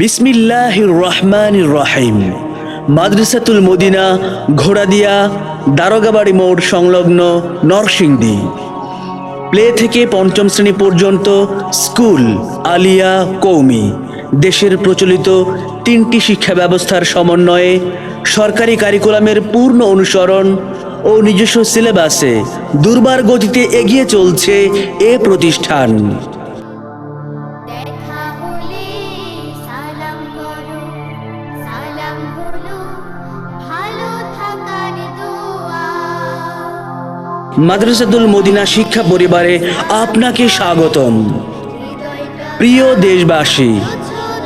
বিসমিল্লাহ রহমান রহিম। মাদ্রাসাতুল মদিনা, ঘোড়াদিয়া, দারোগাবাড়ি মোড় সংলগ্ন নরসিংদী। প্লে থেকে পঞ্চম শ্রেণি পর্যন্ত স্কুল, আলিয়া, কৌমি। দেশের প্রচলিত তিনটি শিক্ষা ব্যবস্থার সমন্বয়ে সরকারি কারিকুলামের পূর্ণ অনুসরণ ও নিজস্ব সিলেবাসে দুর্বার গতিতে এগিয়ে চলছে এ প্রতিষ্ঠান। মাদ্রাসাতুল মদিনা শিক্ষা পরিবারে আপনাকে স্বাগতম। প্রিয় দেশবাসী,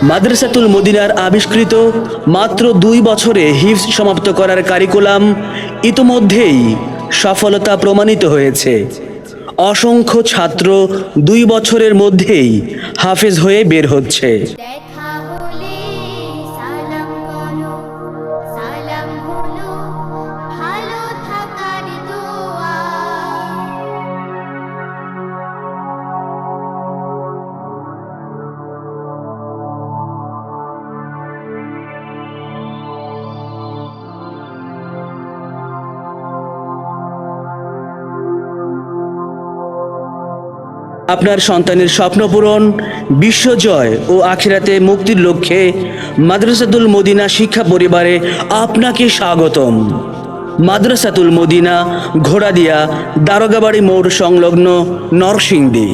মাদ্রাসাতুল মদিনার আবিষ্কৃত মাত্র দুই বছরে হিফজ সমাপ্ত করার কারিকুলাম ইতোমধ্যেই সফলতা প্রমাণিত হয়েছে। অসংখ্য ছাত্র দুই বছরের মধ্যেই হাফেজ হয়ে বের হচ্ছে। আপনার সন্তানের স্বপ্ন পূরণ বিশ্বজয় ও আখিরাতে মুক্তির লক্ষ্যে মাদ্রাসাতুল মদিনা শিক্ষা পরিবারে আপনাকে স্বাগতম। মাদ্রাসাতুল মদিনা, ঘোড়াদিয়া, দারোগাবাড়ি মোড় সংলগ্ন নরসিংদী।